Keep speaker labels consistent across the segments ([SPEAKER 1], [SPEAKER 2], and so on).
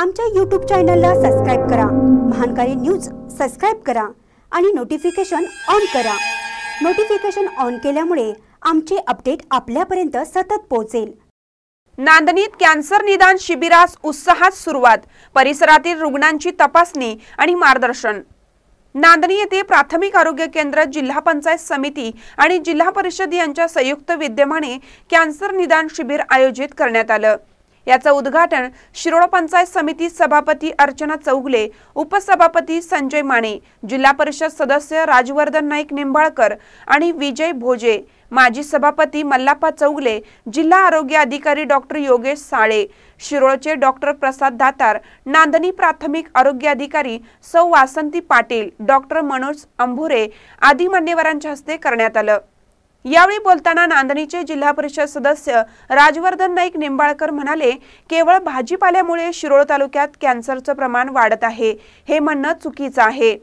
[SPEAKER 1] आमच्या यूट्यूब चॅनलला सबस्क्राईब करा. महानकारी न्यूज सबस्क्राईब करा आणि नोटिफिकेशन ऑन करा. नोटिफिकेशन ऑन केल्यामुळे आमचे अपडेट आपल्यापर्यंत सतत पोहोचेल.
[SPEAKER 2] नांदणीत कॅन्सर निदान शिबिरास उत्साहात सुरुवात परिसरातील रुग्णांची तपासणी आणि मार्गदर्शन. नांदणी येथे प्राथमिक आरोग्य केंद्र जिल्हा पंचायत समिती आणि जिल्हा परिषद यांच्या संयुक्त विद्यमाने कॅन्सर निदान शिबिर आयोजित करण्यात आलं. याचं उद्घाटन शिरोळ पंचायत समिती सभापती अर्चना चौगले उपसभापती संजय माने जिल्हा परिषद सदस्य राजवर्धन नाईक निंबाळकर आणि विजय भोजे माजी सभापती मल्लाप्पा चौगले जिल्हा आरोग्य अधिकारी डॉक्टर योगेश साळे शिरोळचे डॉक्टर प्रसाद दातार नांदणी प्राथमिक आरोग्य अधिकारी सौ वासंती पाटील डॉक्टर मनोज अंभुरे आदी मान्यवरांच्या हस्ते करण्यात आलं. यावेळी बोलताना नांदणीचे जिल्हा परिषद सदस्य राजवर्धन नाईक निंबाळकर म्हणाले केवळ भाजीपाल्यामुळे शिरोळ तालुक्यात कॅन्सरचं प्रमाण वाढत आहे हे म्हणणं चुकीचं आहे.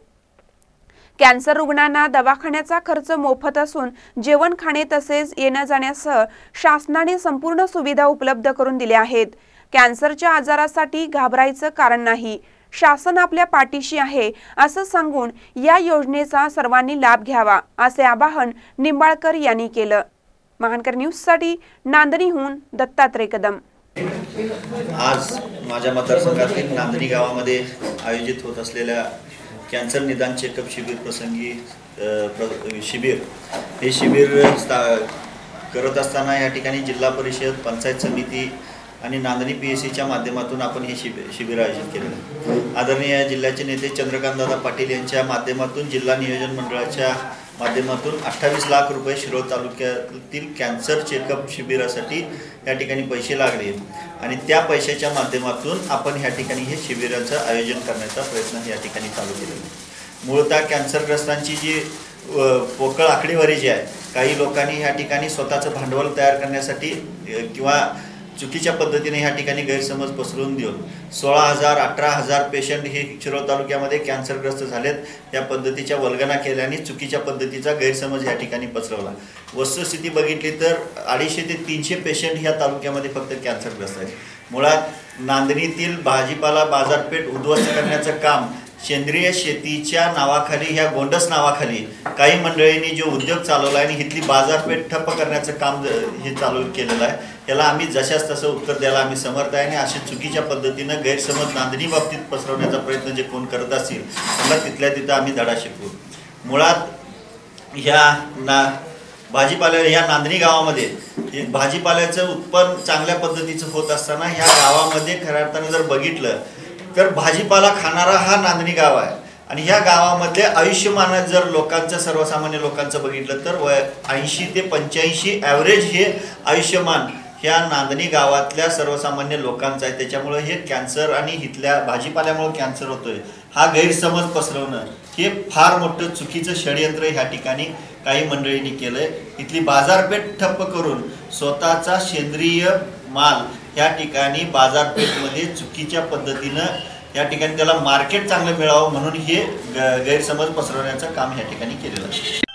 [SPEAKER 2] कॅन्सर रुग्णांना दवाखान्याचा खर्च मोफत असून जेवण खाणे तसेच येण्या जाण्यासह शासनाने संपूर्ण सुविधा उपलब्ध करून दिल्या आहेत. कॅन्सरच्या आजारासाठी घाबरायचं कारण नाही. शासन आपल्या पाठीशी आहे असं सांगून या योजनेचा सर्वांनी लाभ घ्यावा असे आवाहन निंबाळकर यांनी केलं. महानकर न्यूजसाठी नांदणीहून दत्तात्रय कदम.
[SPEAKER 3] आज माझ्या मतदारसंघातील नांदणी गावामध्ये आयोजित होत असलेल्या कॅन्सर निदान चेकअप शिबिर प्रसंगी प्र शिबिर हे शिबिर करत असताना या ठिकाणी जिल्हा परिषद पंचायत समिती आणि नांदणी पी एस सीच्या माध्यमातून आपण हे शिबिर शिबिर आयोजित केलेलं आहे. आदरणीय जिल्ह्याचे नेते चंद्रकांतदादा पाटील यांच्या माध्यमातून जिल्हा नियोजन मंडळाच्या माध्यमातून अठ्ठावीस लाख रुपये शिरोळ तालुक्यातील कॅन्सर चेकअप शिबिरासाठी या ठिकाणी पैसे लागले आणि त्या पैशाच्या माध्यमातून आपण ह्या ठिकाणी हे शिबिराचं आयोजन करण्याचा प्रयत्न या ठिकाणी चालू केलेला आहे. मूळतः कॅन्सरग्रस्तांची जी पोकळ आकडेवारी जी आहे काही लोकांनी ह्या ठिकाणी स्वतःचं भांडवल तयार करण्यासाठी किंवा चुकीच्या पद्धतीने ह्या ठिकाणी गैरसमज पसरवून देऊन सोळा हजार अठरा हजार पेशंट हे शिरोळ तालुक्यामध्ये कॅन्सरग्रस्त झालेत. या पद्धतीच्या वल्गना केल्याने चुकीच्या पद्धतीचा गैरसमज या ठिकाणी पसरवला. वस्तुस्थिती बघितली तर अडीचशे ते तीनशे पेशंट ह्या तालुक्यामध्ये फक्त कॅन्सरग्रस्त आहेत. मुळात नांदणीतील भाजीपाला बाजारपेठ उद्ध्वस्त करण्याचं काम सेंद्रिय शेतीच्या नावाखाली ह्या गोंडस नावाखाली काही मंडळींनी जो उद्योग चालवला आहे आणि इथली बाजारपेठ ठप्प करण्याचं काम हे चालू केलेलं आहे याला आम्ही जशाच तसं उत्तर द्यायला आम्ही समर्थ आहे आणि अशा चुकीच्या पद्धतीनं गैरसमज नांदणी बाबतीत पसरवण्याचा प्रयत्न जे कोण करत असतील त्यांना तिथल्या तिथं आम्ही धडा शिकवू. मुळात ह्या ना भाजीपाल्या ह्या नांदणी गावामध्ये भाजीपाल्याचं उत्पन्न चांगल्या पद्धतीचं होत असताना ह्या गावामध्ये खऱ्या अर्थानं जर बघितलं तर भाजीपाला खाणारा हा नांदणी गाव आहे. आणि ह्या गावामध्ये आयुष्यमान जर लोकांचं सर्वसामान्य लोकांचं बघितलं तर वय ऐंशी ते पंच्याऐंशी ॲव्हरेज हे आयुष्यमान ह्या नांदणी गावातल्या सर्वसामान्य लोकांचं आहे. त्याच्यामुळे हे कॅन्सर आणि इथल्या भाजीपाल्यामुळे कॅन्सर होतोय. हा गैरसमज पसरवणं हे फार मोठं चुकीचं षडयंत्र ह्या ठिकाणी काही मंडळींनी केलंय. इथली बाजारपेठ ठप्प करून स्वतःचा सेंद्रिय माल ह्या ठिकाणी बाजारपेठमध्ये चुकीच्या पद्धतीनं या ठिकाणी त्याला मार्केट चांगलं मिळावं म्हणून हे गैरसमज पसरवण्याचं काम या ठिकाणी केलेलं आहे.